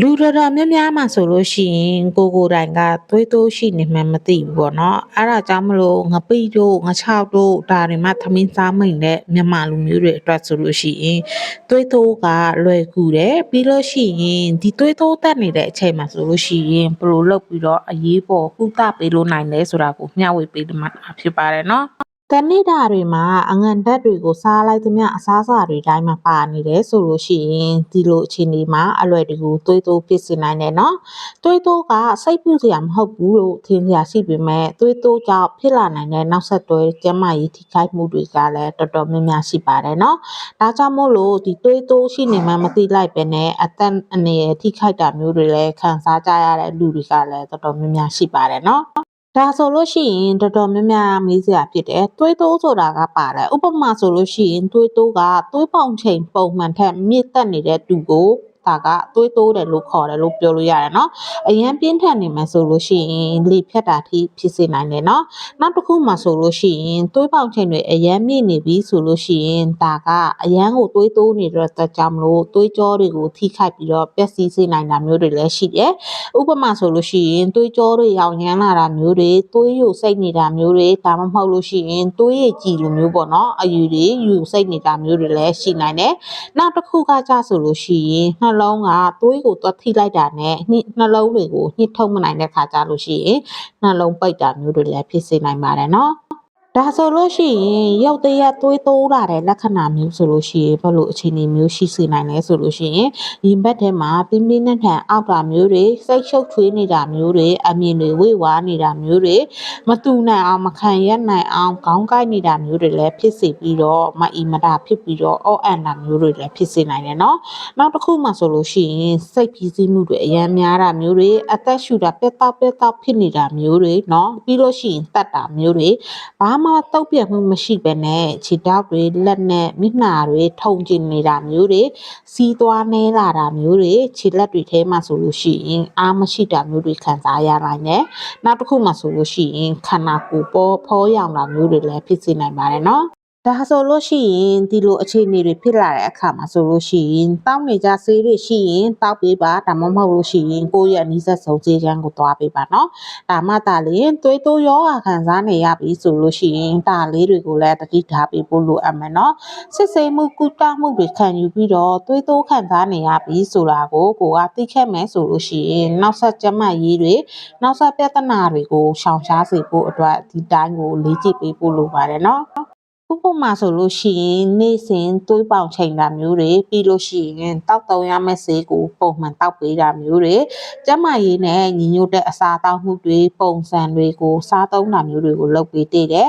လူတော်တော်များများမှာဆိုလို့ရှိရင်ကိုကိုယ်တိုင်ကသွေးတိုးရှိနေမှန်းမသိဘူးပေါ့နော်အဲ့ဒါကြောင့်မလို့ငပိတို့ငချောက်တို့ဒါတွေမှသမင်းစားမိန်တဲ့မြန်မာလူမျိုးတွေအတွက်ဆိုလို့ရှိရင်သွေးတိုးကလွယ်ကူတယ်ပြီးလို့ရှိရင်ဒီသွေးတိုးတက်နေတဲ့အချိန်မှာဆိုလို့ရှိရင်ဘယ်လိုလုပ်ပြီးတော့အရေးပေါ်ကုသပေးလို့နိုင်လဲဆိုတာကိုမျှဝေပေးမှာဖြစ်ပါတယ်နော် တနေ့တာတွေမှာအငံဓာတ်တွေကိုစားလိုက်သမျှအစားအစာတွေတိုင်းမှာပါနေတယ်ဆိုလို့ရှိရင်ဒီလိုအခြေအနေမှာအလွယ်တကူသွေးတိုးဖြစ်စေနိုင်တယ်နော်သွေးတိုးကစိတ်ပြုစရာမဟုတ်ဘူးလို့ထင်စရာရှိပေမဲ့သွေးတိုးကြောင့်ဖြစ်လာနိုင်တဲ့နောက်ဆက်တွဲကျန်းမာရေးထိခိုက်မှုတွေကလည်းတော်တော်များများရှိပါတယ်နော်ဒါကြောင့်မို့လို့ဒီသွေးတိုးရှိနေမှမသိလိုက်ပဲနဲ့အသက်အနေနဲ့ထိခိုက်တာမျိုးတွေလည်းခံစားကြရတဲ့လူတွေကလည်းတော်တော်များများရှိပါတယ်နော် ဒါဆိုလို့ရှိရင်တော်တော်များများမေးစရာဖြစ်တယ်။သွေးတိုးဆိုတာကပါတယ်။ဥပမာဆိုလို့ရှိရင်သွေးတိုးကသွေးပေါင်ချိန်ပုံမှန်ထက်မြင့်တက်နေတဲ့သူကို ဒါကသွေးတိုးတယ်လို့ခေါ်တယ်လို့ပြောလို့ရတယ်နော်။အရန်ပြင်းထန်နေမှဆိုလို့ရှိရင်လေဖြတ်တာထိဖြစ်စေနိုင်တယ်နော်။နောက်တစ်ခုမှဆိုလို့ရှိရင်သွေးပေါင်ချိန်တွေအရန်မြင့်နေပြီဆိုလို့ရှိရင်ဒါကအရန်ကိုသွေးတိုးနေတဲ့အတွက်ကြောင့်မလို့သွေးကြောတွေကိုထိခိုက်ပြီးတော့ပျက်စီးစေနိုင်တာမျိုးတွေလည်းရှိတယ်။ဥပမာဆိုလို့ရှိရင်သွေးကြောတွေရောင်ရမ်းလာတာမျိုးတွေသွေးယိုစိတ်နေတာမျိုးတွေဒါမှမဟုတ်လို့ရှိရင်သွေးရည်ကြည်လိုမျိုးပေါ့နော်အယူတွေယူစိတ်နေတာမျိုးတွေလည်းရှိနိုင်တယ်နောက်တစ်ခုကကြဆိုလို့ရှိရင်နှလုံးကသွေးကိုသွားထိလိုက်တာနဲ့ညှိနှလုံးတွေကိုညှစ်ထုတ်မနိုင်တဲ့ခါကြလို့ရှိရင်နှလုံးပိတ်တာမျိုးတွေလည်းဖြစ်စေနိုင်ပါတယ်နော် ဒါဆိုလို့ရှိရင်ရုပ်တရက်သွေးတိုးလာတဲ့လက္ခဏာမျိုးဆိုလို့ရှိရင်ဘယ်လိုအခြေအနေမျိုးရှိစေနိုင်လဲဆိုလို့ရှိရင်ရင်ဘတ်ထဲမှာပြင်းပြင်းထန်ထန်အောက်တာမျိုးတွေစိတ်ရှုပ်ထွေးနေတာမျိုးတွေအမြင်တွေဝေဝါးနေတာမျိုးတွေမတူနိုင်အောင်မခံရက်နိုင်အောင်ခေါင်းကိုက်နေတာမျိုးတွေလည်းဖြစ်စေပြီးတော့မအီမတာဖြစ်ပြီးတော့အော့အန်တာမျိုးတွေလည်းဖြစ်စေနိုင်တယ်နော်နောက်တစ်ခုမှဆိုလို့ရှိရင်စိတ်ဖိစီးမှုတွေအများများတာမျိုးတွေအသက်ရှူတာပြက်တောက်ပြက်တောက်ဖြစ်နေတာမျိုးတွေเนาะပြီးလို့ရှိရင်တတ်တာမျိုးတွေ ဘာမှ မှတုတ်ပြတ်မှုမရှိဘဲနဲ့ခြေထောက်တွေလက်နဲ့မျက်နှာတွေထုံကျင်နေတာမျိုးတွေစီးသွားနေလာတာမျိုးတွေခြေလက်တွေထဲမှာဆိုလို့ရှိရင်အားမရှိတာမျိုးတွေခံစားရနိုင်တယ်။နောက်တစ်ခုမှဆိုလို့ရှိရင်ခန္ဓာကိုယ်ပေါ်ဖောရောင်တာမျိုးတွေလည်းဖြစ်စေနိုင်ပါတယ်နော်။ ဒါဆိုလို့ရှိရင်ဒီလိုအခြေအနေတွေဖြစ်လာတဲ့အခါမှာဆိုလို့ရှိရင်တောင်းနေကြဆေးတွေရှိရင်တောက်ပေးပါဒါမှမဟုတ်လို့ရှိရင်ကိုယ့်ရဲ့အနီးစပ်ဆုံးခြေချမ်းကိုသွားပေးပါနော်။ဒါမှသာလျှင်သွေးတိုးရောဂါခံစားနေရပြီဆိုလို့ရှိရင်ဒါလေးတွေကိုလည်းတတိထားပေးဖို့လိုအပ်မယ်နော်။စစ်ဆေးမှုကုသမှုတွေခံယူပြီးတော့သွေးတိုးခံစားနေရပြီဆိုတာကိုကိုကသိခဲ့မယ်ဆိုလို့ရှိရင်နောက်ဆက်ကျန်းမာရေးတွေနောက်ဆက်ပြဿနာတွေကိုရှောင်ရှားစေဖို့အတွက်ဒီတိုင်းကိုလေ့ကျင့်ပေးဖို့လိုပါတယ်နော်။ ဥပမာဆိုလို့ရှိရင်နေ့စဉ်သွေးပေါင်ချိန်တာမျိုးတွေပြီးလို့ရှိရင်တောက်တုံရမယ့်ဆေးကိုပုံမှန်တောက်ပေးတာမျိုးတွေကျန်းမာရေးနဲ့ညီညွတ်တဲ့အစာတောက်မှုတွေပုံစံတွေကိုစားသုံးတာမျိုးတွေကိုလုပ်ပေးတည်တယ်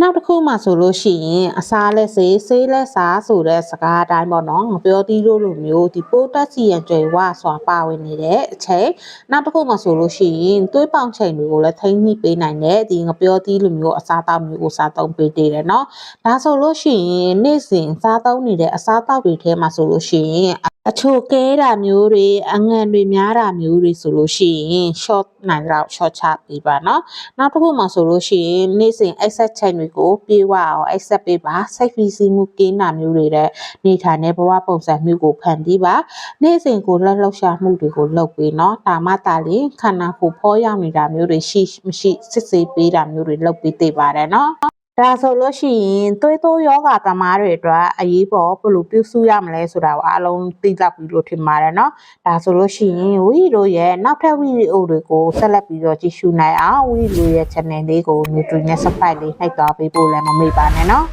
နောက်တစ်ခုမှဆိုလို့ရှိရင်အစားလက်ဆေးဆေးလက်စားဆိုတဲ့စကားအတိုင်းပေါ့နော်ငပြောသီးလို့လိုမျိုးဒီပိုတက်စီရန်ကြွယ်ဝစွာပါဝင်နေတဲ့အချိန်နောက်တစ်ခုမှဆိုလို့ရှိရင်သွေးပေါင်ချိန်တွေကိုလည်းထိန်းညှိပေးနိုင်တဲ့ဒီငပြောသီးလိုမျိုးအစားအသောက်မျိုးကိုစားသုံးပေးတည်တယ်နော်ဒါဆိုလို့ရှိရင်နေ့စဉ်စားသုံးနေတဲ့အစားအသောက်တွေထဲမှာဆိုလို့ရှိရင် အချိုကဲတာမျိုးတွေအငံတွေများတာမျိုးတွေဆိုလို့ရှိရင် short နိုင်တော့ short ချပေးပါနော်နောက်တစ်ခုမှဆိုလို့ရှိရင်နေ့စဉ် exercise ချိန်တွေကိုပြေဝအောင် exercise ပေးပါစိတ်ဖိစီးမှုကင်းတာမျိုးတွေတဲ့နေထိုင်တဲ့ဘဝပုံစံမျိုးကိုဖန်တီးပါနေ့စဉ်ကိုလှလှရှားမှုတွေကိုလုပ်ပေးနော်ဒါမှသာလျှင်ခန္ဓာကိုယ်ဖောရောက်နေတာမျိုးတွေရှိမရှိစစ်ဆေးပေးတာမျိုးတွေလုပ်ပေးသေးပါတယ်နော် ဒါဆိုလို့ရှိရင်သွေးတိုးယောဂသမားတွေအတွက်အရေးပေါ်ဘယ်လိုပြုစုရမလဲဆိုတာကိုအားလုံးသိကြပြီလို့ထင်ပါတယ်เนาะဒါဆိုလို့ရှိရင်ဝီတို့ရဲ့နောက်ထပ်ဗီဒီယိုတွေကိုဆက်လက်ပြီးတော့ကြည့်ရှုနိုင်အောင်ဝီတို့ရဲ့ channel လေးကို Nutri-Net Subscribe လေးနှိပ်သွားပေးဖို့လည်းမမေ့ပါနဲ့เนาะ